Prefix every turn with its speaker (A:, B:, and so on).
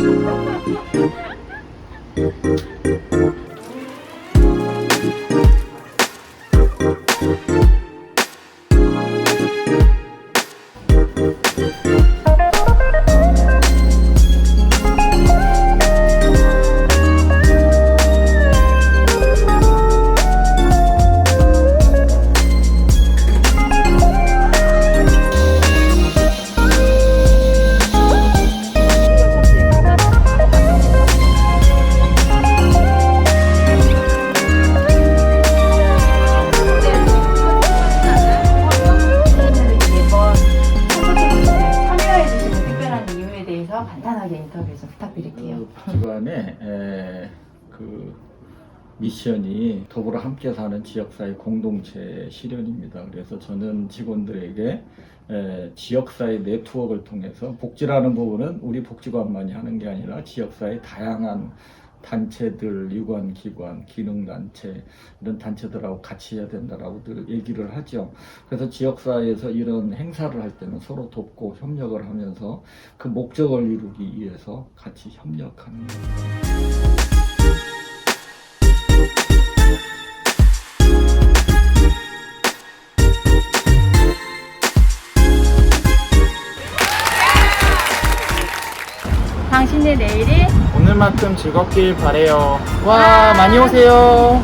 A: 이번 간단하게 인터뷰 좀 부탁드릴게요.
B: 그 기관의 에, 그 미션이 더불어 함께 사는 지역사회 공동체 실현입니다. 그래서 저는 직원들에게 에, 지역사회 네트워크를 통해서 복지라는 부분은 우리 복지관만이 하는 게 아니라 지역사회 다양한 단체들, 유관 기관, 기능 단체 이런 단체들하고 같이 해야 된다라고 늘 얘기를 하죠. 그래서 지역사회에서 이런 행사를 할 때는 서로 돕고 협력을 하면서 그 목적을 이루기 위해서 같이 협력하는 거예요.
A: 당신의 내일이
C: 오늘만큼 즐겁길 바래요. 와, 많이 오세요.